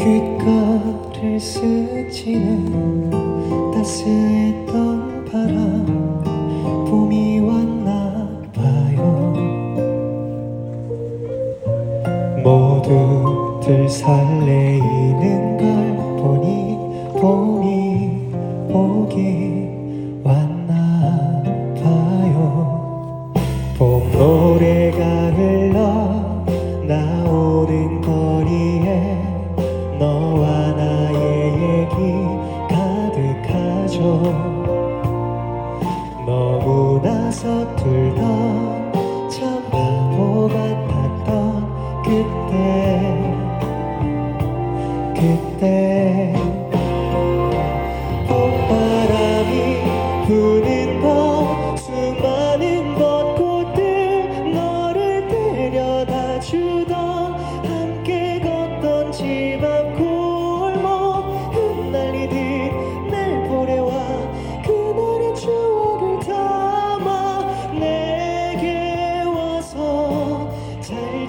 귓가를 스치는 따스했던 바람 봄이 왔나 봐요. 모두들 설레이는 걸 보니 봄이 오기 왔나 봐요. 봄 노래가 흘러 가득하죠 너무나 서툴던 참 바보 같았던 그때 그때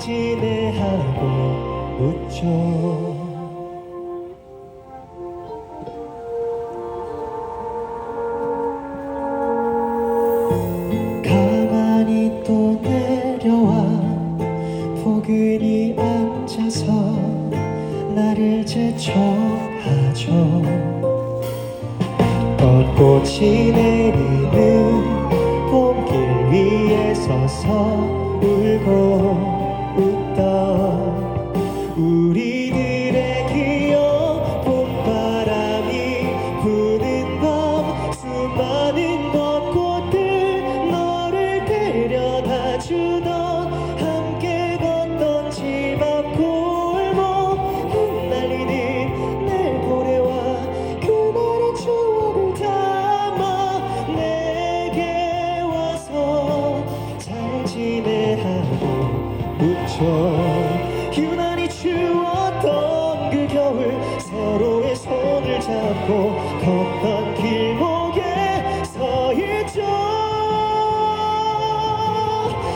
지내 하고 묻죠. 가만히 또 내려와 포근히 앉아서 나를 재촉하죠. 벚꽃이 내리는 봄길 위에 서서 울고 웃던 우리 웃죠 유난히 추웠던 그 겨울 서로의 손을 잡고 걷던 길목에 서 있죠.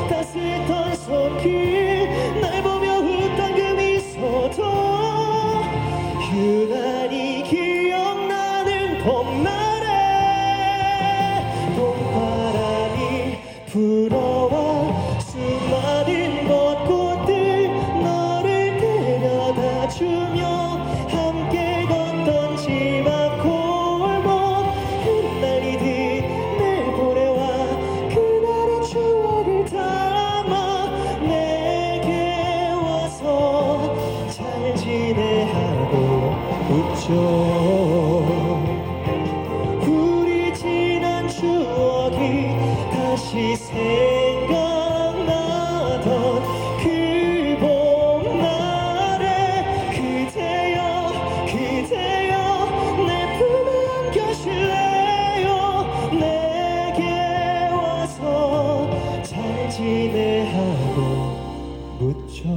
따스했던 손길 날 보며 웃던 그 미소도 유난히 기억나는 봄날에 봄바람이 불어 Oh. 하고 묻혀